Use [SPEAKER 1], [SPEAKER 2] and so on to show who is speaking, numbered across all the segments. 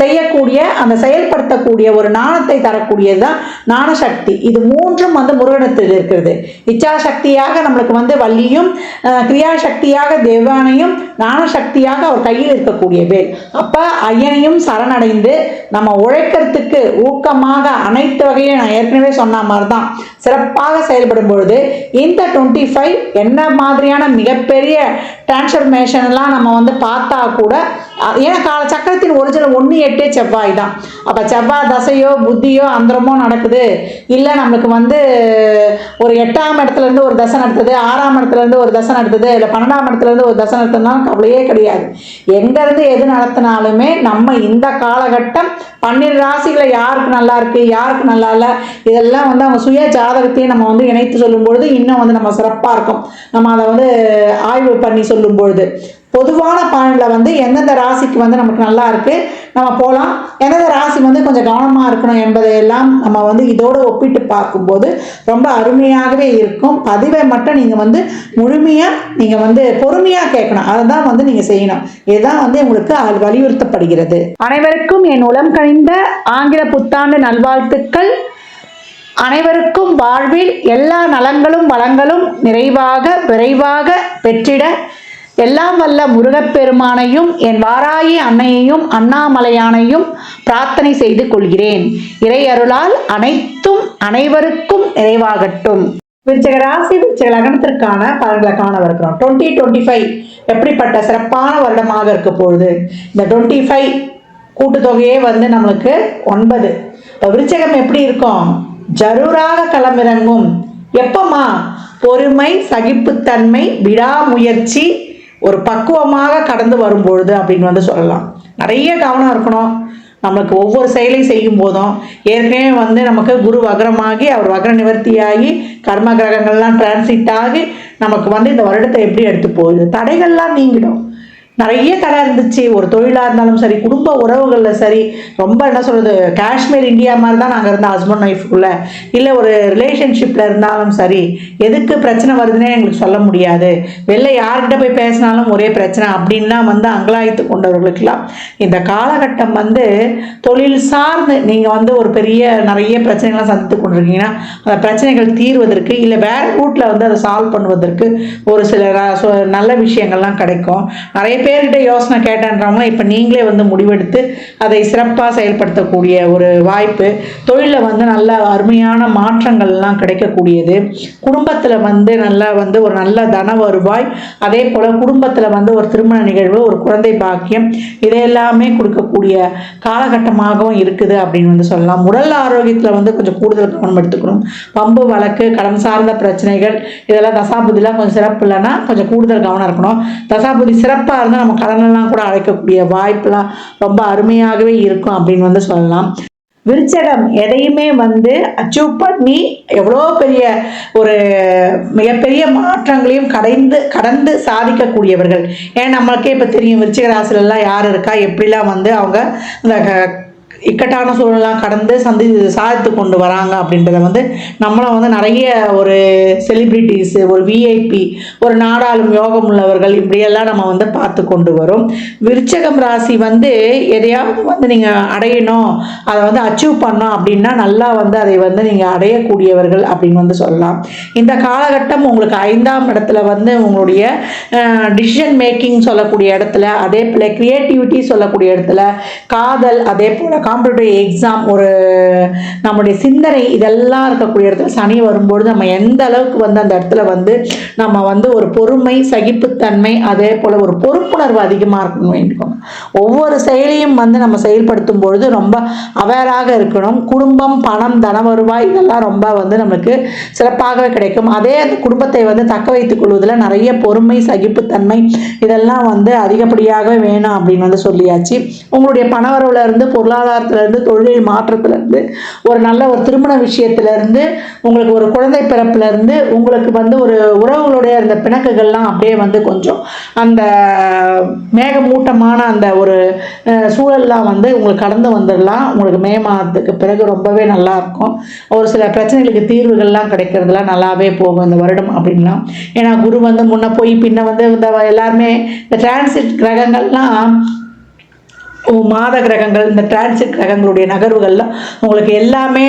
[SPEAKER 1] செய்யக்கூடிய அந்த செயல்படுத்தக்கூடிய ஒரு நாணத்தை தரக்கூடியது தான் ஞானசக்தி இது மூன்றும் வந்து முருகனத்தில் இருக்கிறது. இச்சா சக்தியாக நம்மளுக்கு வந்து வள்ளியும் கிரியாசக்தியாக தேவானையும் நாணசக்தியாக அவர் கையில் இருக்கக்கூடிய வேல். அப்போ ஐயனையும் சரணடைந்து நம்ம உழைக்கிறதுக்கு ஊக்கமாக அனைத்து வகையும் நான் ஏற்கனவே சொன்ன மாதிரி தான் சிறப்பாக செயல்படும் பொழுது இந்த டுவெண்ட்டி ஃபைவ் என்ன மாதிரியான மிகப்பெரிய டிரான்ஸ்ஃபர்மேஷன்லாம் நம்ம வந்து பார்த்தா கூட ஏன்னா கால சக்கரத்தின் ஒரிஜினல் ஒன்று எட்டே செவ்வாய் தான். அப்போ செவ்வாய் தசையோ புத்தியோ அந்தரமோ நடக்குது. இல்லை நம்மளுக்கு வந்து ஒரு எட்டாம் இடத்துலேருந்து ஒரு தசை நடத்துது ஆறாம் இடத்துலேருந்து ஒரு தசை நடத்துது இல்லை பன்னெண்டாம் இடத்துலேருந்து ஒரு தசை நடத்துனாலும் கவலையே கிடையாது. எங்கேருந்து எது நடத்தினாலுமே நம்ம இந்த காலகட்டம் பன்னிரு ராசிகளை யாருக்கு நல்லா இருக்குது யாருக்கு நல்லா இல்லை இதெல்லாம் வந்து அவங்க சுய ஜாதகத்தையும் நம்ம வந்து இணைத்து சொல்லும்பொழுது இன்னும் வந்து நம்ம சிறப்பாக இருக்கும். நம்ம அதை வந்து ஆய்வு பண்ணி சொல்லும் பொழுது பொதுவான பலனில் வந்து எந்தெந்த ராசிக்கு வந்து நமக்கு நல்லா இருக்கு நம்ம போகலாம் எந்தெந்த ராசி வந்து கொஞ்சம் கவனமாக இருக்கணும் என்பதையெல்லாம் நம்ம வந்து இதோடு ஒப்பிட்டு பார்க்கும்போது ரொம்ப அருமையாகவே இருக்கும். பதிவை மட்டும் நீங்கள் வந்து முழுமையாக நீங்கள் வந்து பொறுமையாக கேட்கணும். அதை தான் வந்து நீங்கள் செய்யணும். இதுதான் வந்து உங்களுக்கு வலியுறுத்தப்படுகிறது. அனைவருக்கும் என் உளம் கணிந்த ஆங்கில புத்தாண்டு நல்வாழ்த்துக்கள். அனைவருக்கும் வாழ்வில் எல்லா நலங்களும் வளங்களும் நிறைவாக விரைவாக பெற்றிட எல்லாம் வல்ல முருகப்பெருமானையும் என் வாராயி அன்னையையும் அண்ணாமலையானையும் பிரார்த்தனை செய்து கொள்கிறேன். இறை அருளால் அனைத்தும் அனைவருக்கும் நிறைவாகட்டும். விருச்சக ராசி விருச்சக லக்னத்திற்கான பலன்களை காணவிருக்கிறோம். டுவெண்ட்டி டுவெண்ட்டி ஃபைவ் எப்படிப்பட்ட சிறப்பான வருடமாக இருக்க பொழுது இந்த டுவெண்ட்டி ஃபைவ் கூட்டுத்தொகையே வந்து நம்மளுக்கு ஒன்பது. இப்போ விருச்சகம் எப்படி இருக்கும்? ஜரூராக களமிறங்கும். எப்பமா பொறுமை சகிப்புத்தன்மை விடாமுயற்சி ஒரு பக்குவமாக கடந்து வரும்பொழுது அப்படின்னு வந்து சொல்லலாம். நிறைய கவனம் இருக்கணும். நமக்கு ஒவ்வொரு செயலையும் செய்யும் போதும். ஏற்கனவே வந்து நமக்கு குரு வக்ரமாகி அவர் வக்ர நிவர்த்தியாகி கர்ம கிரகங்கள்லாம் டிரான்சிட் ஆகி நமக்கு வந்து இந்த வருடத்தை எப்படி எடுத்து போகுது? தடைகள்லாம் நீங்கிடும். நிறைய கடை இருந்துச்சு. ஒரு தொழிலாக இருந்தாலும் சரி குடும்ப உறவுகளில் சரி ரொம்ப என்ன சொல்கிறது காஷ்மீர் இந்தியா மாதிரி தான் நாங்கள் இருந்தோம் ஹஸ்பண்ட் ஒய்ஃப்குள்ளே இல்லை ஒரு ரிலேஷன்ஷிப்பில் இருந்தாலும் சரி எதுக்கு பிரச்சனை வருதுன்னே எங்களுக்கு சொல்ல முடியாது. வெளில யார்கிட்ட போய் பேசினாலும் ஒரே பிரச்சனை. அப்படின்லாம் வந்து அங்கலாய்த்து கொண்டவர்களுக்கெல்லாம் இந்த காலகட்டம் வந்து தொழில் சார்ந்து நீங்கள் வந்து ஒரு பெரிய நிறைய பிரச்சனைகள்லாம் சந்தித்து கொண்டிருக்கீங்கன்னா அந்த பிரச்சனைகள் தீர்வதற்கு இல்லை வேறு ரூட்டில் வந்து அதை சால்வ் பண்ணுவதற்கு ஒரு சில ர- நல்ல விஷயங்கள்லாம் கிடைக்கும். நிறைய பேர்கிட்ட யோசனை கேட்டேன்றவங்க இப்போ நீங்களே வந்து முடிவெடுத்து அதை சிறப்பாக செயல்படுத்தக்கூடிய ஒரு வாய்ப்பு. தொழிலில் வந்து நல்ல அருமையான மாற்றங்கள்லாம் கிடைக்கக்கூடியது. குடும்பத்தில் வந்து நல்லா வந்து ஒரு நல்ல தன வருவாய். அதே போல் குடும்பத்தில் வந்து ஒரு திருமண நிகழ்வு ஒரு குழந்தை பாக்கியம் இதையெல்லாமே கொடுக்கக்கூடிய காலகட்டமாகவும் இருக்குது அப்படின்னு வந்து சொல்லலாம். உடல் ஆரோக்கியத்தில் வந்து கொஞ்சம் கூடுதல் கவனம் எடுத்துக்கணும். பம்பு வழக்கு கடன் சார்ந்த பிரச்சனைகள் இதெல்லாம் தசாபுதிலாம் கொஞ்சம் சிறப்பு இல்லைன்னா கொஞ்சம் கூடுதல் கவனம் இருக்கணும். தசாபுதி சிறப்பாக இருந்தால் நம்ம கடனெல்லாம் கூட அழைக்கக்கூடிய வாய்ப்பெல்லாம் ரொம்ப அருமையாகவே இருக்கும் அப்படின்னு வந்து சொல்லலாம். விருச்சகம் எதையுமே வந்து அச்சீவ் பண்ணி எவ்வளோ பெரிய ஒரு மிகப்பெரிய மாற்றங்களையும் கடைந்து கடந்து சாதிக்கக்கூடியவர்கள். ஏன் நம்மளுக்கே இப்போ தெரியும் விருச்சக ராசிலெல்லாம் யார் இருக்கா? எப்படிலாம் வந்து அவங்க இந்த இக்கட்டான சூழலாம் கடந்து சந்தி சாதித்து கொண்டு வராங்க அப்படின்றத வந்து நம்மளும் வந்து நிறைய ஒரு செலிப்ரிட்டிஸு ஒரு விஐபி ஒரு நாடாளும் யோகம் உள்ளவர்கள் இப்படியெல்லாம் நம்ம வந்து பார்த்து கொண்டு வரும். விருச்சகம் ராசி வந்து எதையாவது வந்து நீங்கள் அடையணும் அதை வந்து அச்சீவ் பண்ணோம் அப்படின்னா நல்லா வந்து அதை வந்து நீங்கள் அடையக்கூடியவர்கள் அப்படின்னு வந்து சொல்லலாம். இந்த காலகட்டம் உங்களுக்கு ஐந்தாம் இடத்துல வந்து உங்களுடைய டிசிஷன் மேக்கிங் சொல்லக்கூடிய இடத்துல அதே போல் க்ரியேட்டிவிட்டி சொல்லக்கூடிய இடத்துல காதல் அதே போல் காம்படிட்டிவ் எக்ஸாம் ஒரு நம்முடைய சிந்தனை இதெல்லாம் இருக்கக்கூடிய இடத்துல சனி வரும்பொழுது நம்ம எந்த அளவுக்கு வந்து அந்த இடத்துல வந்து நம்ம வந்து ஒரு பொறுமை சகிப்புத்தன்மை அதே போல் ஒரு பொறுப்புணர்வு அதிகமாக இருக்கணும் வேண்டும் ஒவ்வொரு செயலையும் வந்து நம்ம செயல்படுத்தும் பொழுது ரொம்ப அவேராக இருக்கணும். குடும்பம் பணம் தன வருவாய் இதெல்லாம் ரொம்ப வந்து நமக்கு சிறப்பாகவே கிடைக்கும். அதே அந்த குடும்பத்தை வந்து தக்க வைத்துக் கொள்வதில் நிறைய பொறுமை சகிப்புத்தன்மை இதெல்லாம் வந்து அதிகப்படியாகவே வேணும் அப்படின்னு வந்து சொல்லியாச்சு. உங்களுடைய பணவரவுல இருந்து பொருளாதாரத்துல இருந்து தொழில் மாற்றத்துல இருந்து ஒரு நல்ல ஒரு திருமண விஷயத்துல இருந்து உங்களுக்கு ஒரு குழந்தை பிறப்புல இருந்து உங்களுக்கு வந்து ஒரு உறவுகளுடைய அந்த பிணக்குகள்லாம் அப்படியே வந்து கொஞ்சம் அந்த மேகமூட்டமான அந்த ஒரு சூழல்லாம் வந்து உங்களுக்கு கடந்து வந்துடலாம். உங்களுக்கு மே மாதத்துக்கு பிறகு ரொம்பவே நல்லாயிருக்கும் ஒரு சில பிரச்சனைகளுக்கு தீர்வுகள்லாம் கிடைக்கிறதுலாம் நல்லாவே போகும் இந்த வருடம் அப்படின்லாம். ஏன்னா குரு வந்து முன்னே போய் பின்ன வந்து இந்த எல்லாருமே இந்த டிரான்சிட் கிரகங்கள்லாம் மாத கிரகங்கள் இந்த டிரான்சிட் கிரகங்களுடைய நகர்வுகள்லாம் உங்களுக்கு எல்லாமே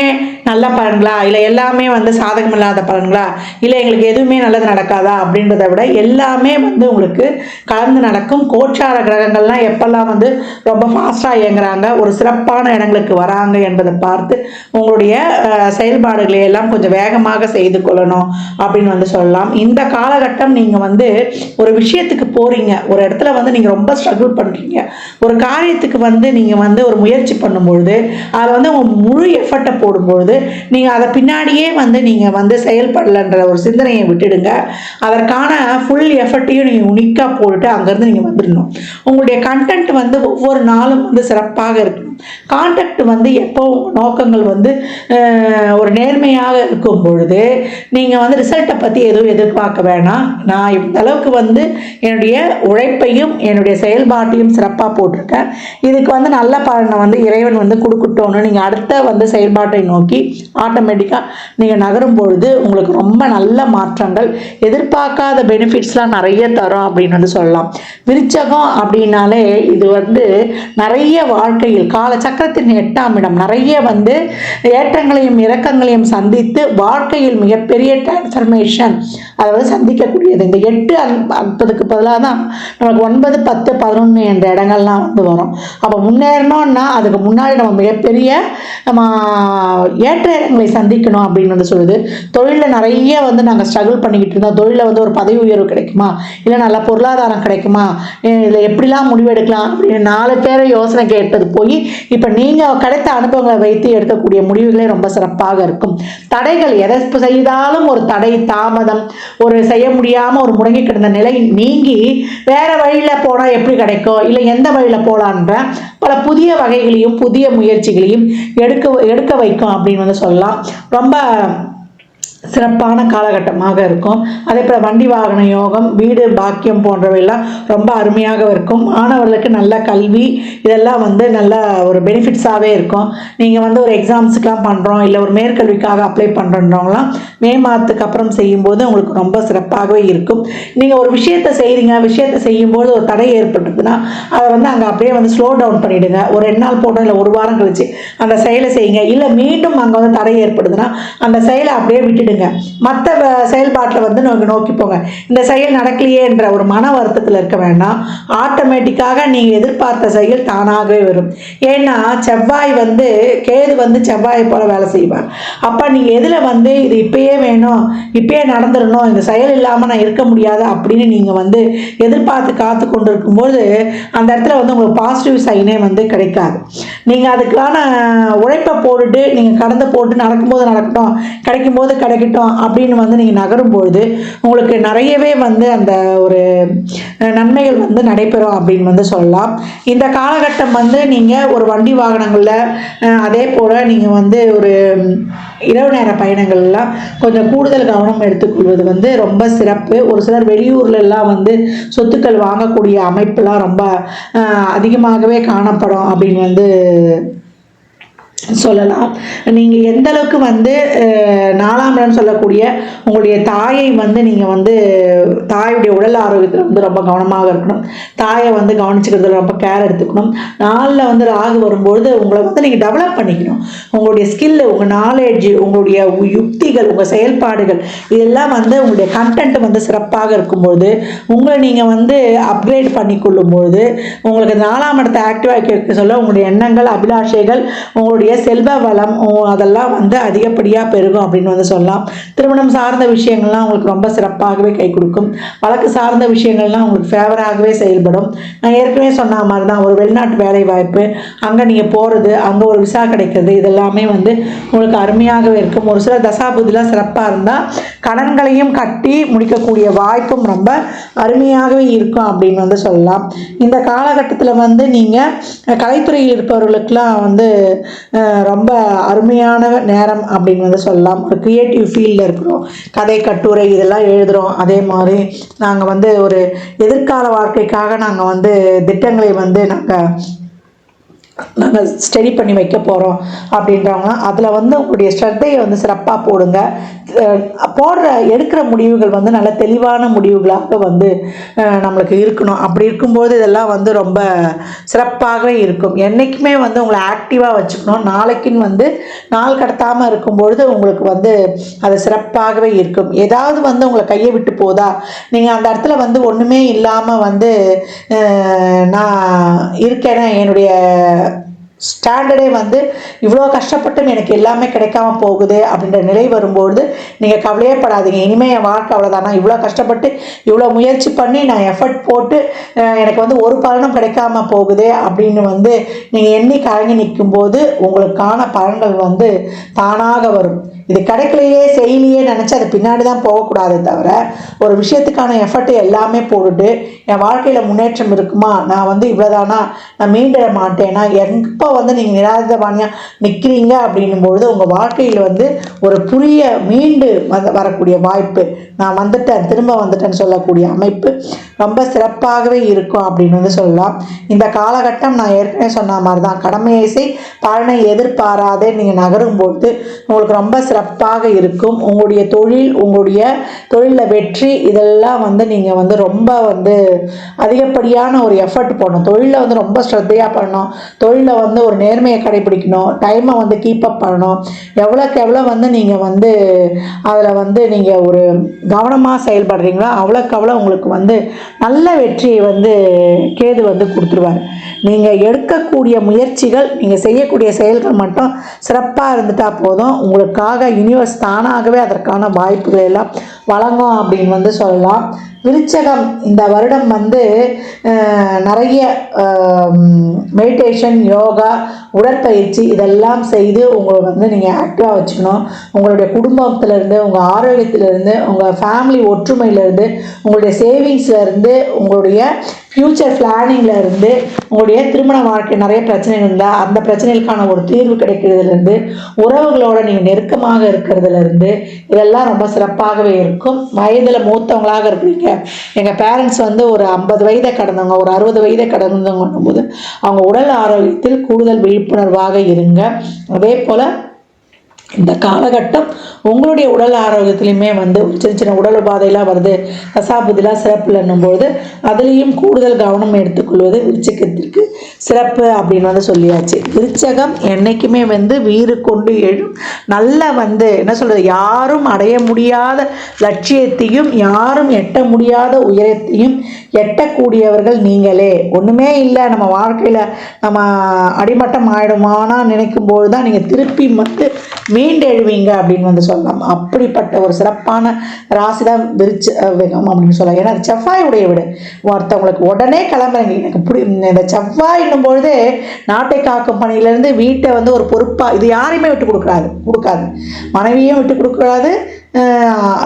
[SPEAKER 1] நல்ல பலன்களா? இல்லை எல்லாமே வந்து சாதகம் இல்லாத பலன்களா? இல்லை எங்களுக்கு எதுவுமே நல்லது நடக்காதா? அப்படின்றத விட எல்லாமே வந்து உங்களுக்கு கலந்து நடக்கும். கோச்சார கிரகங்கள்லாம் எப்பெல்லாம் வந்து ரொம்ப ஃபாஸ்ட்டாக இயங்குறாங்க ஒரு சிறப்பான இடங்களுக்கு வராங்க என்பதை பார்த்து உங்களுடைய செயல்பாடுகளை எல்லாம் கொஞ்சம் வேகமாக செய்து கொள்ளணும் அப்படின்னு வந்து சொல்லலாம். இந்த காலகட்டம் நீங்கள் வந்து ஒரு விஷயத்துக்கு போகிறீங்க ஒரு இடத்துல வந்து நீங்கள் ரொம்ப ஸ்ட்ரகிள் பண்ணுறீங்க ஒரு காரியத்துக்கு வந்து நீங்கள் வந்து ஒரு முயற்சி பண்ணும்பொழுது அதில் வந்து உங்கள் முழு எஃபர்ட்டை போடும்பொழுது நீங்கள் அதை பின்னாடியே வந்து நீங்கள் வந்து செயல்படலைன்ற ஒரு சிந்தனையை விட்டுடுங்க. அதற்கான ஃபுல் எஃபர்ட்டையும் நீங்கள் உனிக்காக போட்டுட்டு அங்கேருந்து நீங்கள் வந்துடணும். உங்களுடைய கண்டென்ட் வந்து ஒவ்வொரு நாளும் வந்து சிறப்பாக இருக்கணும். கான்டாக்ட் வந்து எப்போ நோக்கங்கள் வந்து ஒரு நேர்மையாக இருக்கும் பொழுது நீங்கள் வந்து ரிசல்ட்டை பற்றி எதுவும் எதிர்பார்க்க வேணாம். நான் இந்த அளவுக்கு வந்து என்னுடைய உழைப்பையும் என்னுடைய செயல்பாட்டையும் சிறப்பாக போட்டிருக்கேன். இதுக்கு வந்து நல்ல பலனை வந்து இறைவன் வந்து கொடுக்கட்டோன்னு நீங்கள் அடுத்த வந்து செயல்பாட்டை நோக்கி ஆட்டோமேட்டிக்காக நீங்கள் நகரும் பொழுது உங்களுக்கு ரொம்ப நல்ல மாற்றங்கள் எதிர்பார்க்காத பெனிஃபிட்ஸ்லாம் நிறைய தரும் அப்படின்னு வந்து சொல்லலாம். விருச்சகம் அப்படின்னாலே இது வந்து நிறைய வாழ்க்கையில் காலச்சக்கரத்தின் எட்டாம் இடம் நிறைய வந்து ஏற்றங்களையும் இறக்கங்களையும் சந்தித்து வாழ்க்கையில் மிகப்பெரிய டிரான்ஸ்ஃபர்மேஷன் அதாவது சந்திக்கக்கூடியது. இந்த எட்டு அற்பதுக்கு பதிலாக தான் நமக்கு ஒன்பது பத்து பதினொன்று என்ற இடங்கள்லாம் வந்து வரும். அப்போ முன்னேறணும்னா அதுக்கு முன்னாடி நம்ம மிகப்பெரிய நம்ம ஏற்ற இடங்களை சந்திக்கணும் அப்படின்னு வந்து சொல்லுது. தொழிலில் நிறைய வந்து நாங்கள் ஸ்ட்ரகிள் பண்ணிக்கிட்டு இருந்தோம். தொழிலில் வந்து ஒரு பதவி உயர்வு கிடைக்குமா? இல்லை நல்ல பொருளாதாரம் கிடைக்குமா? இதில் எப்படிலாம் முடிவெடுக்கலாம் அப்படின்னு நாலு பேரை யோசனை கேட்டது போய் இப்போ நீங்கள் கிடைத்த அனுபவங்களை வைத்து எடுக்கக்கூடிய முடிவுகளே ரொம்ப சிறப்பாக இருக்கும். தடைகள் எதை செய்தாலும் ஒரு தடை தாமதம் ஒரு செய்ய முடியாமல் ஒரு முடங்கி கிடந்த நிலை நீங்கி வேற வழியில் போனால் எப்படி கிடைக்கும்? இல்லை எந்த வழியில் போகலான்ற பல புதிய வகைகளையும் புதிய முயற்சிகளையும் எடுக்க எடுக்க வைக்கும் அப்படின்னு வந்து சொல்லலாம். ரொம்ப சிறப்பான காலகட்டமாக இருக்கும். அதே போல் வண்டி வாகன யோகம் வீடு பாக்கியம் போன்றவையெல்லாம் ரொம்ப அருமையாக இருக்கும். மாணவர்களுக்கு நல்ல கல்வி இதெல்லாம் வந்து நல்ல ஒரு பெனிஃபிட்ஸாகவே இருக்கும். நீங்கள் வந்து ஒரு எக்ஸாம்ஸுக்கெலாம் பண்ணுறோம் இல்லை ஒரு மேற்கல்விக்காக அப்ளை பண்ணுறோன்றவங்களாம் மே மாதத்துக்கு அப்புறம் செய்யும்போது உங்களுக்கு ரொம்ப சிறப்பாகவே இருக்கும். நீங்கள் ஒரு விஷயத்தை செய்கிறீங்க விஷயத்தை செய்யும்போது ஒரு தடை ஏற்பட்டுதுன்னா அதை வந்து அங்கே அப்படியே வந்து ஸ்லோ டவுன் பண்ணிவிடுங்க ஒரு ரெண்டு நாள் போட்டோம் இல்லை ஒரு வாரம் கழிச்சு அந்த செயலை செய்யுங்க. இல்லை மீண்டும் அங்கே வந்து தடை ஏற்படுதுன்னா அந்த செயலை அப்படியே விட்டுடுங்க. மற்ற செயல்பாட்டில் வந்து நீங்கள் நோக்கி போங்க. இந்த செயல் நடக்கலையே என்ற ஒரு மன வருத்தத்தில் இருக்க வேண்டாம். ஆட்டோமேட்டிக்காக நீங்கள் எதிர்பார்த்த செயல் தானாகவே வரும். ஏன்னா செவ்வாய் வந்து கேது வந்து செவ்வாயை போல வேலை செய்வார். அப்போ நீங்கள் எதில் வந்து இது இப்பயே வேணும் இப்பயே நடந்துடணும் இந்த செயல் இல்லாமல் நான் இருக்க முடியாது அப்படின்னு நீங்கள் வந்து எதிர்பார்த்து காத்து கொண்டு இருக்கும்போது அந்த இடத்துல வந்து உங்களுக்கு பாசிட்டிவ் சைனே வந்து கிடைக்காது. நீங்கள் அதுக்கான உழைப்பை போட்டுட்டு நீங்கள் கடந்து போட்டு நடக்கும்போது நடக்கட்டும் கிடைக்கும்போது பழகிட்டோம் அப்படின்னு வந்து நீங்கள் நகரும்பொழுது உங்களுக்கு நிறையவே வந்து அந்த ஒரு நன்மைகள் வந்து நடைபெறும் அப்படின்னு வந்து சொல்லலாம். இந்த காலகட்டம் வந்து நீங்கள் ஒரு வண்டி வாகனங்களில் அதே போல் நீங்கள் வந்து ஒரு இரவு நேர பயணங்கள்லாம் கொஞ்சம் கூடுதல் கவனம் எடுத்துக்கொள்வது வந்து ரொம்ப சிறப்பு. ஒரு சிலர் வெளியூர்லெல்லாம் வந்து சொத்துக்கள் வாங்கக்கூடிய அமைப்புலாம் ரொம்ப அதிகமாகவே காணப்படும் அப்படின்னு வந்து சொல்லலாம். நீங்கள் எந்த அளவுக்கு வந்து நாலாம் இடம் சொல்லக்கூடிய உங்களுடைய தாயை வந்து நீங்கள் வந்து தாயுடைய உடல் ஆரோக்கியத்தில் வந்து ரொம்ப கவனமாக இருக்கணும். தாயை வந்து கவனிச்சுக்கிறதுல ரொம்ப கேர் எடுத்துக்கணும். நாளில் வந்து ராகு வரும்பொழுது உங்களை வந்து நீங்கள் டெவலப் பண்ணிக்கணும். உங்களுடைய ஸ்கில்லு உங்கள் நாலேஜ் உங்களுடைய யுக்திகள் உங்கள் செயல்பாடுகள் இதெல்லாம் வந்து உங்களுடைய கண்டென்ட் வந்து சிறப்பாக இருக்கும்பொழுது உங்களை நீங்கள் வந்து அப்கிரேட் பண்ணி பொழுது உங்களுக்கு நாலாம் இடத்தை ஆக்டிவாக சொல்ல உங்களுடைய எண்ணங்கள் அபிலாஷைகள் உங்களுடைய செல்வ வளம் அதெல்லாம் வந்து அதிகப்படியாக பெருகும் அப்படின்னு வந்து சொல்லலாம். திருமணம் சார்ந்த விஷயங்கள்லாம் உங்களுக்கு ரொம்ப சிறப்பாகவே கை கொடுக்கும். வழக்கு சார்ந்த விஷயங்கள்லாம் உங்களுக்கு ஃபேவராகவே செயல்படும். நான் ஏற்கனவே சொன்ன மாதிரி தான் ஒரு வெளிநாட்டு வேலை வாய்ப்பு அங்கே நீங்கள் போகிறது அங்கே ஒரு விசா கிடைக்கிறது இதெல்லாமே வந்து உங்களுக்கு அருமையாகவே இருக்கும். ஒரு சில தசாபுதிலாம் சிறப்பாக இருந்தால் கடன்களையும் கட்டி முடிக்கக்கூடிய வாய்ப்பும் ரொம்ப அருமையாகவே இருக்கும் அப்படின்னு வந்து சொல்லலாம். இந்த காலகட்டத்தில் வந்து நீங்கள் கலைத்துறையில் இருப்பவர்களுக்கெல்லாம் வந்து ரொம்ப அருமையான நேரம் அப்படின்னு வந்து சொல்லலாம். ஒரு க்ரியேட்டிவ் ஃபீல்டில் இருக்கிறோம். கதை கட்டுரை இதெல்லாம் எழுதுகிறோம் அதே மாதிரி நாங்கள் வந்து ஒரு எதிர்கால வாழ்க்கைக்காக நாங்கள் வந்து திட்டங்களை வந்து நாங்கள் நாங்கள் ஸ்டடி பண்ணி வைக்க போகிறோம் அப்படின்றவங்க அதில் வந்து உங்களுடைய ஸ்ரத்தையை வந்து சிறப்பாக போடுங்க. போடுற எடுக்கிற முடிவுகள் வந்து நல்ல தெளிவான முடிவுகளாக வந்து நம்மளுக்கு இருக்கணும். அப்படி இருக்கும்போது இதெல்லாம் வந்து ரொம்ப சிறப்பாகவே இருக்கும். என்றைக்குமே வந்து உங்களை ஆக்டிவாக வச்சுக்கணும். நாளைக்குன்னு வந்து நாள் கடத்தாமல் இருக்கும்பொழுது உங்களுக்கு வந்து அது சிறப்பாகவே இருக்கும். ஏதாவது வந்து உங்களை கையை விட்டு போதா? நீங்கள் அந்த இடத்துல வந்து ஒன்றுமே இல்லாமல் வந்து நான் இருக்கேன்னா என்னுடைய ஸ்டாண்டர்டே வந்து இவ்வளோ கஷ்டப்பட்டும் எனக்கு எல்லாமே கிடைக்காம போகுது அப்படின்ற நிலை வரும்பொழுது நீங்கள் கவலையே படாதீங்க. இனிமேல் என் வாழ்க்கை அவ்வளோதானா இவ்வளோ கஷ்டப்பட்டு இவ்வளோ முயற்சி பண்ணி நான் எஃபர்ட் போட்டு எனக்கு வந்து ஒரு பலனும் கிடைக்காம போகுது அப்படின்னு வந்து நீங்கள் எண்ணி கலங்கி நிற்கும்போது உங்களுக்கான பலன்கள் வந்து தானாக வரும். இது கிடைக்கலையே செய்யலையே நினச்சி அது பின்னாடி தான் போகக்கூடாது தவிர ஒரு விஷயத்துக்கான எஃபர்ட் எல்லாமே போட்டுட்டு என் வாழ்க்கையில் முன்னேற்றம் இருக்குமா? நான் வந்து இவ்வளோதானா நான் மீண்டிட மாட்டேனா? எப்போ வந்து நீங்கள் நிராதவானியாக நிற்கிறீங்க அப்படின்னும் பொழுது உங்கள் வாழ்க்கையில் வந்து ஒரு புதிய மீண்டு வரக்கூடிய வாய்ப்பு நான் வந்துட்டேன் திரும்ப வந்துட்டேன்னு சொல்லக்கூடிய அமைப்பு ரொம்ப சிறப்பாகவே இருக்கும் அப்படின்னு வந்து சொல்லலாம். இந்த காலகட்டம் நான் ஏற்கனவே சொன்ன மாதிரி தான் கடமையை செய் பலனை எதிர்பாராதே நீங்கள் நகரும்போது உங்களுக்கு ரொம்ப சிறப்பாக இருக்கும். உங்களுடைய தொழில் உங்களுடைய தொழிலில் வெற்றி இதெல்லாம் வந்து நீங்கள் வந்து ரொம்ப வந்து அதிகப்படியான ஒரு எஃபர்ட் போடணும். தொழிலில் வந்து ரொம்ப ஸ்ரத்தையாக பண்ணணும். தொழிலில் வந்து ஒரு நேர்மையை கடைபிடிக்கணும். டைமை வந்து கீப் அப் பண்ணணும். எவ்வளோக்கு எவ்வளோ வந்து நீங்கள் வந்து அதில் வந்து நீங்கள் ஒரு கவனமாக செயல்படுறீங்களோ அவ்வளோக்கு அவ்வளோ உங்களுக்கு வந்து நல்ல வெற்றியை வந்து கேது வந்து கொடுத்துருவார். நீங்கள் எடுக்கக்கூடிய முயற்சிகள் நீங்கள் செய்யக்கூடிய செயல்கள் மட்டும் சிறப்பாக இருந்துட்டால் போதும். உங்களுக்காக யூனிவர்ஸ் தானாகவே அதற்கான வாய்ப்புகளை எல்லாம் வழங்கும் அப்படின்னு வந்து சொல்லலாம். விருச்சகம் இந்த வருடம் வந்து நிறைய மெடிடேஷன் யோகா உடற்பயிற்சி இதெல்லாம் செய்து உங்களை வந்து நீங்கள் ஆக்டிவாக வச்சுக்கணும். உங்களுடைய குடும்பத்திலேருந்து உங்கள் ஆரோக்கியத்திலேருந்து உங்கள் ஃபேமிலி ஒற்றுமையிலேருந்து உங்களுடைய சேவிங்ஸ்லேருந்து உங்களுடைய ஃப்யூச்சர் பிளானிங்கில் இருந்து உங்களுடைய திருமண வாழ்க்கை நிறைய பிரச்சனைகள் இருந்தால் அந்த பிரச்சனைகளுக்கான ஒரு தீர்வு கிடைக்கிறதுலேருந்து உறவுகளோட நீங்கள் நெருக்கமாக இருக்கிறதுலேருந்து இதெல்லாம் ரொம்ப சிறப்பாகவே இருக்கும். வயதில் மூத்தவங்களாக இருக்கிறீங்க எங்கள் பேரண்ட்ஸ் வந்து ஒரு ஐம்பது வயதை கடந்தவங்க ஒரு அறுபது வயதை கடந்தவங்கன்னும் போது அவங்க உடல் ஆரோக்கியத்தில் கூடுதல் விழிப்புணர்வாக இருங்க. அதே போல் இந்த காலகட்டம் உங்களுடைய உடல் ஆரோக்கியத்துலையுமே வந்து ஒரு சின்ன சின்ன உடல் உபாதையெல்லாம் வருது. தசாபுதிலாம் சிறப்பு என்னும்போது அதுலேயும் கூடுதல் கவனம் எடுத்துக்கொள்வது விருச்சகத்திற்கு சிறப்பு அப்படின்னு வந்து சொல்லியாச்சு. விருச்சகம் என்றைக்குமே வந்து வீறு கொண்டு எழும் நல்ல வந்து என்ன சொல்கிறது யாரும் அடைய முடியாத லட்சியத்தையும் யாரும் எட்ட முடியாத உயரத்தையும் எட்டக்கூடியவர்கள் நீங்களே. ஒன்றுமே இல்லை நம்ம வாழ்க்கையில் நம்ம அடிமட்டம் ஆயிடுமானா நினைக்கும் போது தான் நீங்கள் திருப்பி வந்து மீண்டெழுவீங்க அப்படின்னு வந்து சொல்லலாம். அப்படிப்பட்ட ஒரு சிறப்பான ராசி தான் விரிச்ச வேகம் அப்படின்னு சொல்லலாம். ஏன்னா அது செவ்வாய் உடைய வீடு. ஒருத்தவங்களுக்கு உடனே கிளம்புறீங்க. எனக்கு பிடி இந்த செவ்வாயின்னும் பொழுது நாட்டை காக்கும் பணியிலேருந்து வீட்டை வந்து ஒரு பொறுப்பாக இது யாரையுமே விட்டு கொடுக்காது கொடுக்காது. மனைவியும் விட்டு கொடுக்கக்கூடாது.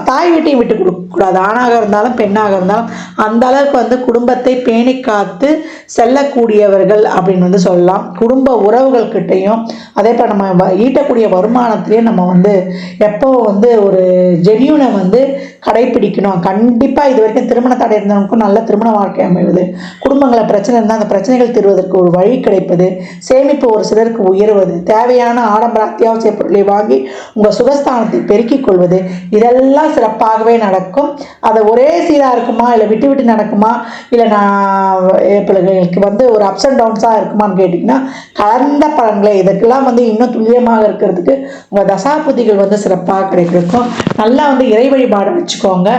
[SPEAKER 1] தாய் வீட்டையும் விட்டு கொடுக்கக்கூடாது ஆணாக இருந்தாலும் பெண்ணாக இருந்தாலும் அந்த அளவுக்கு வந்து குடும்பத்தை பேணி காத்து செல்லக்கூடியவர்கள் அப்படின்னு வந்து சொல்லலாம். குடும்ப உறவுகள்கிட்டையும் அதே போல் நம்ம வ- ஈட்டக்கூடிய வருமானத்திலையும் நம்ம வந்து எப்போ வந்து ஒரு ஜென்யூனை வந்து கடைப்பிடிக்கணும். கண்டிப்பாக இது வரைக்கும் திருமண தடை இருந்தவங்களுக்கும் நல்ல திருமண வாழ்க்கை அமைவது. குடும்பங்களில் பிரச்சனை இருந்தால் அந்த பிரச்சனைகள் தீர்வதற்கு ஒரு வழி கிடைப்பது. சேமிப்பு ஒரு சிலருக்கு உயர்வது. தேவையான ஆடம்பர அத்தியாவசிய பொருளை வாங்கி உங்கள் சுகஸ்தானத்தை பெருக்கிக் கொள்வது. இதெல்லாம் சிறப்பாகவே நடக்கும். அதை ஒரே சீராக இருக்குமா? இல்லை விட்டு விட்டு நடக்குமா? இல்லை நான் பிள்ளைகளுக்கு வந்து ஒரு அப்ஸ் அண்ட் டவுன்ஸாக இருக்குமான்னு கேட்டிங்கன்னா கலந்த பலன்களை. இதற்கெல்லாம் வந்து இன்னும் துல்லியமாக இருக்கிறதுக்கு உங்கள் தசாபுதிகள் வந்து சிறப்பாக கிடைக்கும் நல்லா வந்து இறை வழிபாடு வச்சு வச்சுக்கோங்க.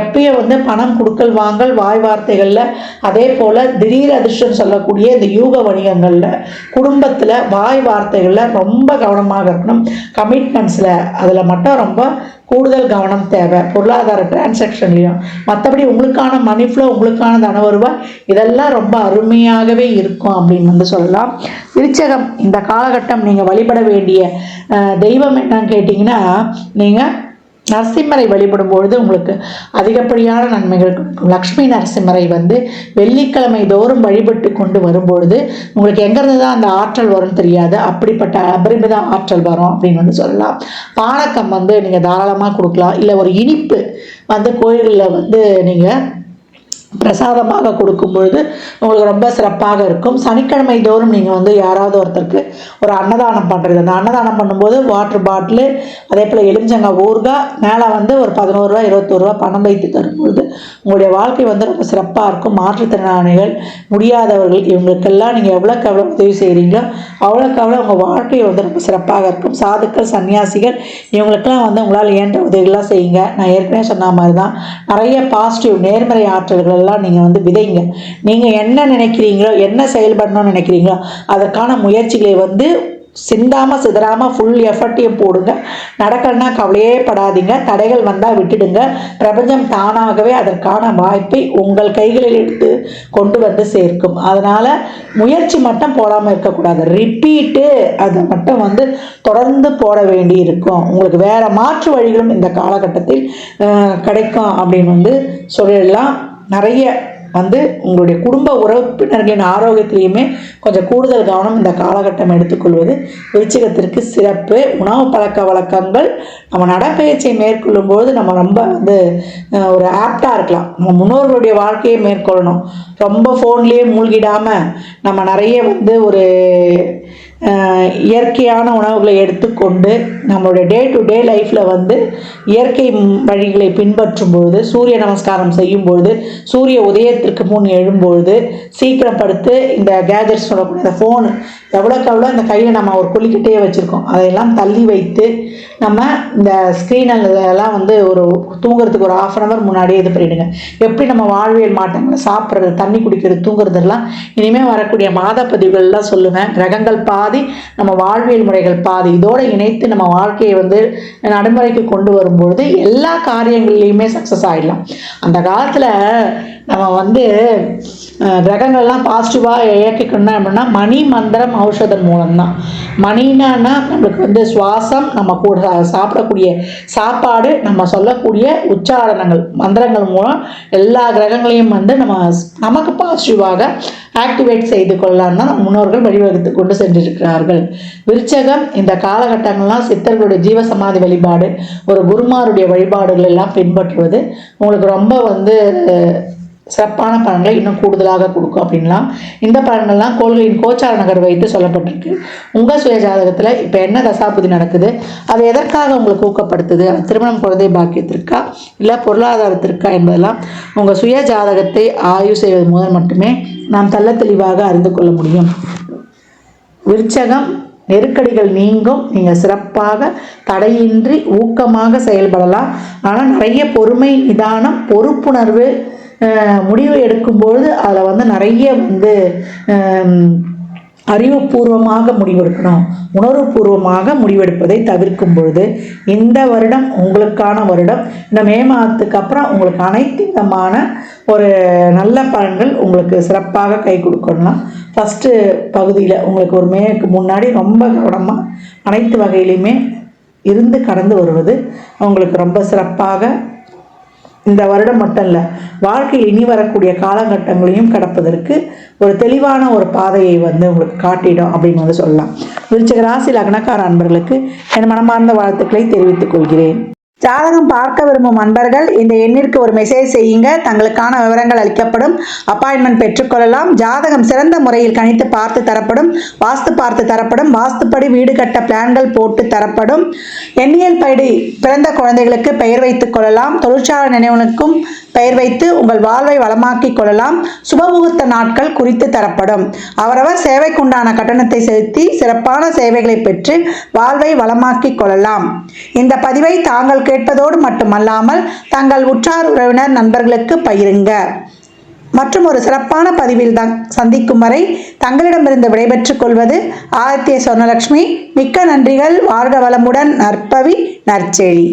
[SPEAKER 1] எப்பயும் வந்து பணம் கொடுக்கல் வாங்கல் வாய் வார்த்தைகளில் அதே போல் திடீர் அதிர்ஷ்டம் சொல்லக்கூடிய இந்த யூக வணிகங்களில் குடும்பத்தில் வாய் வார்த்தைகளில் ரொம்ப கவனமாக இருக்கணும். கமிட்மெண்ட்ஸில் அதில் மட்டும் ரொம்ப கூடுதல் கவனம் தேவை. பொருளாதார டிரான்சாக்ஷன்லையும் மற்றபடி உங்களுக்கான மணி ஃப்ளோ உங்களுக்கான தனவருவா இதெல்லாம் ரொம்ப அருமையாகவே இருக்கும் அப்படின்னு வந்து சொல்லலாம். விருச்சகம் இந்த காலகட்டம் நீங்கள் வழிபட வேண்டிய தெய்வம் என்னன்னு கேட்டிங்கன்னா நீங்கள் நரசிம்மரை வழிபடும் பொழுது உங்களுக்கு அதிகப்படியான நன்மைகள் கிடைக்கும் லக்ஷ்மி நரசிம்மரை வந்து வெள்ளிக்கிழமை தோறும் வழிபட்டு கொண்டு வரும்பொழுது உங்களுக்கு எங்கேருந்து தான் அந்த ஆற்றல் வரும்னு தெரியாது. அப்படிப்பட்ட அபரிமித ஆற்றல் வரும் அப்படின்னு வந்து சொல்லலாம். பானக்கம் வந்து நீங்கள் தாராளமாக கொடுக்கலாம். இல்லை ஒரு இனிப்பு வந்து கோயிலில் வந்து நீங்கள் பிரசாதமாக கொடுக்கும் பொழுது உங்களுக்கு ரொம்ப சிறப்பாக இருக்கும். சனிக்கிழமை தோறும் நீங்கள் வந்து யாராவது ஒருத்தருக்கு ஒரு அன்னதானம் பண்ணுறது அந்த அன்னதானம் பண்ணும்போது வாட்டர் பாட்டிலு அதே போல் எலுமிச்சங்காய் ஊர்கா மேலே வந்து ஒரு பதினோருவா இருபத்தோருவா பணம் வைத்து தரும்பொழுது உங்களுடைய வாழ்க்கை வந்து ரொம்ப சிறப்பாக இருக்கும். மாற்றுத்திறனாளிகள் முடியாதவர்கள் இவங்களுக்கெல்லாம் நீங்கள் எவ்வளோக்கு எவ்வளோ உதவி செய்கிறீங்களோ அவ்வளோக்கு அவ்வளோ உங்கள் வாழ்க்கை வந்து ரொம்ப சிறப்பாக இருக்கும். சாதுக்கள் சன்னியாசிகள் இவங்களுக்கெல்லாம் வந்து உங்களால் இயன்ற உதவிகள்லாம் செய்யுங்க. நான் ஏற்கனவே சொன்ன மாதிரி தான் நிறைய பாசிட்டிவ் நேர்மறை ஆற்றல்கள் எல்லாம் நீங்கள் வந்து விதைங்க. நீங்கள் என்ன நினைக்கிறீங்களோ என்ன செயல்படணும்னு நினைக்கிறீங்களோ அதற்கான முயற்சிகளை வந்து சிந்தாமல் சிதறாமல் ஃபுல் எஃபர்ட்டையும் போடுங்க. நடக்கலன்னா கவலையே படாதீங்க. தடைகள் வந்தால் விட்டுடுங்க. பிரபஞ்சம் தானாகவே அதற்கான வாய்ப்பை உங்கள் கைகளில் எடுத்து கொண்டு வந்து சேர்க்கும். அதனால் முயற்சி மட்டும் போடாமல் இருக்கக்கூடாது. ரிப்பீட்டு அதை மட்டும் வந்து தொடர்ந்து போட வேண்டி இருக்கும் உங்களுக்கு வேறு மாற்று வழிகளும் இந்த காலகட்டத்தில் கிடைக்கும் அப்படின்னு வந்து சொல்லிடலாம் நிறைய வந்து உங்களுடைய குடும்ப உறுப்பினர்களின் ஆரோக்கியத்திலையுமே கொஞ்சம் கூடுதல் கவனம் இந்த காலகட்டம் எடுத்துக்கொள்வது. விருச்சிகத்திற்கு சிறப்பு. உணவு பழக்க வழக்கங்கள் நம்ம நடைப்பயிற்சியை மேற்கொள்ளும்போது நம்ம ரொம்ப வந்து ஒரு ஆப்டாக இருக்கலாம். நம்ம முன்னோர்களுடைய வாழ்க்கையை மேற்கொள்ளணும். ரொம்ப ஃபோன்லேயே மூழ்கிடாமல் நம்ம நிறைய வந்து ஒரு இயற்கையான உணவுகளை எடுத்துக்கொண்டு நம்மளுடைய டே டு டே லைஃப்பில் வந்து இயற்கை வழிகளை பின்பற்றும் பொழுது சூரிய நமஸ்காரம் செய்யும் பொழுது சூரிய உதயத்திற்கு முன் எழும்பொழுது சீக்கிரம் படுத்து இந்த கேஜெட்ஸ் சொல்லக்கூடிய இந்த ஃபோனு எவ்வளோக்கு எவ்வளோ இந்த கையில் நம்ம ஒரு குளிக்கிட்டே வச்சுருக்கோம். அதையெல்லாம் தள்ளி வைத்து நம்ம இந்த ஸ்க்ரீன் எல்லாம் வந்து ஒரு தூங்குறதுக்கு ஒரு ஆஃப் அன் ஹவர் முன்னாடியே இது பண்ணிவிடுங்க எப்படி நம்ம வாழ்வியல் மாற்றங்களை சாப்பிட்றது தண்ணி குடிக்கிறது தூங்குறதெல்லாம் இனிமேல் வரக்கூடிய மாத பதிவுகள்லாம் சொல்லுவேன். கிரகங்கள் பாதி நம்ம வாழ்வியல் முறைகள் பாதி. இதோடு இணைத்து நம்ம வாழ்க்கையை வந்து நடைமுறைக்கு கொண்டு வரும்பொழுது எல்லா காரியங்கள்லையுமே சக்ஸஸ் ஆகிடலாம் அந்த காலத்தில் நம்ம வந்து கிரகங்கள்லாம் பாசிட்டிவாக இயக்கிக்கணும் அப்படின்னா மணி மந்திரம் ஔஷதம் மூலம்தான். மணினா நம்மளுக்கு வந்து சுவாசம் நம்ம கூட சாப்பிடக்கூடிய சாப்பாடு நம்ம சொல்லக்கூடிய உச்சாரணங்கள் மந்திரங்கள் மூலம் எல்லா கிரகங்களையும் வந்து நம்ம நமக்கு பாசிட்டிவாக ஆக்டிவேட் செய்து கொள்ளலாம் தான் நம்ம முன்னோர்கள் வழிவகுத்து கொண்டு இருக்கிறார்கள் விருச்சகம் இந்த காலகட்டங்கள்லாம் சித்தர்களுடைய ஜீவசமாதி வழிபாடு ஒரு குருமாருடைய வழிபாடுகள் எல்லாம் பின்பற்றுவது உங்களுக்கு ரொம்ப வந்து சிறப்பான பலன்களை இன்னும் கூடுதலாக கொடுக்கும் அப்படின்லாம் இந்த பலன்கள்லாம் கோள்களின் கோச்சார நகர் வைத்து சொல்லப்பட்டிருக்கு. உங்கள் சுய ஜாதகத்தில் இப்போ என்ன தசாபுதி நடக்குது? அது எதற்காக உங்களுக்கு ஊக்கப்படுத்துது? அது திருமணம் குழந்தை பாக்கியத்திற்கா? இல்லை பொருளாதாரத்திற்கா என்பதெல்லாம் உங்கள் சுய ஜாதகத்தை ஆய்வு செய்வது முதல் மட்டுமே நாம் தள்ள தெளிவாக அறிந்து கொள்ள முடியும். விருச்சகம் நெருக்கடிகள் நீங்கும். நீங்கள் சிறப்பாக தடையின்றி ஊக்கமாக செயல்படலாம். ஆனால் நிறைய பொறுமை நிதானம் பொறுப்புணர்வு முடிவு எடுக்கும்பொழுது அதில் வந்து நிறைய வந்து அறிவுபூர்வமாக முடிவெடுக்கணும். உணர்வுபூர்வமாக முடிவெடுப்பதை தவிர்க்கும் பொழுது இந்த வருடம் உங்களுக்கான வருடம். இந்த மே மாதத்துக்கு அப்புறம் உங்களுக்கு அனைத்து விதமான ஒரு நல்ல பலன்கள் உங்களுக்கு சிறப்பாக கை கொடுக்கணும் ஃபஸ்ட்டு பகுதியில் உங்களுக்கு ஒரு மேக்கு முன்னாடி ரொம்ப கவனமாக அனைத்து வகையிலையுமே இருந்து கடந்து வருவது அவங்களுக்கு ரொம்ப சிறப்பாக இந்த வருடம் மட்டும் இல்லை வாழ்க்கையில் இனி வரக்கூடிய காலகட்டங்களையும் கடப்பதற்கு ஒரு தெளிவான ஒரு பாதையை வந்து உங்களுக்கு காட்டிடும் அப்படின்னு வந்து சொல்லலாம். விருச்சக ராசி லக்னக்கார அன்பர்களுக்கு என் மனமார்ந்த வாழ்த்துக்களை தெரிவித்துக் கொள்கிறேன். ஜாதகம் பார்க்க விரும்பும் அன்பர்கள் இந்த எண்ணிற்கு ஒரு மெசேஜ் செய்யுங்க. தங்களுக்கான விவரங்கள் அளிக்கப்படும். அப்பாயின்மெண்ட் பெற்றுக்கொள்ளலாம். ஜாதகம் சிறந்த முறையில் கணித்து பார்த்து தரப்படும். வாஸ்து பார்த்து தரப்படும். வாஸ்துப்படி வீடு கட்ட பிளான்கள் போட்டு தரப்படும். எண்ணியல் படி பிறந்த குழந்தைகளுக்கு பெயர் வைத்துக் கொள்ளலாம். தொழிற்சாலை நினைவுகளுக்கும் பெயர் வைத்து உங்கள் வாழ்வை வளமாக்கிக் கொள்ளலாம். சுபமுகூர்த்த நாட்கள் குறித்து தரப்படும். அவரவர் சேவைக்குண்டான கட்டணத்தை செலுத்தி சிறப்பான சேவைகளை பெற்று வாழ்வை வளமாக்கிக் கொள்ளலாம். இந்த பதிவை தாங்கள் கேட்பதோடு மட்டுமல்லாமல் தங்கள் உற்றார் உறவினர் நண்பர்களுக்கு பகிருங்க. மற்றும் ஒரு சிறப்பான பதிவில் தான் சந்திக்கும் வரை தங்களிடமிருந்து விடைபெற்றுக் கொள்வது ஆதித்ய சொர்ணலட்சுமி மிக்க நன்றிகள். வாழ்க வளமுடன். நற்பவி நற்செழி.